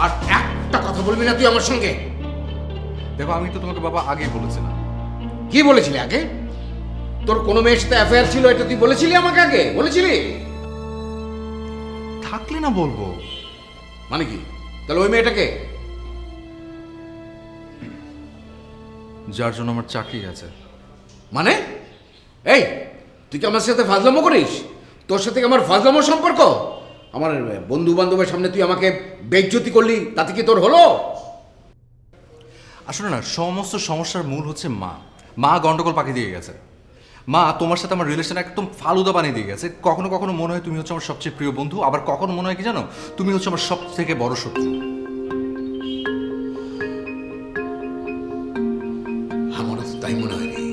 আর একটা কথা বলবি না তুই আমার সঙ্গে? দেখো আমি তো তোমাকে বাবা আগেই বলেছিলাম। কি বলেছিলি আগে? তোর কোনো মেয়ের সাথে অ্যাফেয়ার ছিল এটা তুই বলেছিলি আমাকে আগে? বলেছিলি? থাকলে না বলব। মানে কি? তাহলে ওই মেয়েটাকে? যার জন্য আমার চাকরি আছে। মানে? এই তুই কি আমার সাথে ফাজলামো করিস? তোর সাথে আমার ফাজলামো সম্পর্ক? আমার বন্ধু বান্ধবের সামনে তুই আমাকে বেজ্জতি করলি তাতে কি তোর হলো? আসলে না সমস্ত সমস্যার মূল হচ্ছে মা। মা গন্ডগোল পাকিয়ে দিয়ে গেছে। মা তোমার সাথে আমার রিলেশন একদম ফালুদা বানিয়ে দিয়ে গেছে। কখনো কখনো মনে হয় তুমি হচ্ছে আমার সবচেয়ে প্রিয় বন্ধু আবার কখনো মনে হয় কি জানো তুমি হচ্ছে আমার সব থেকে বড় শত্রু। আমারও তাই মনে হয়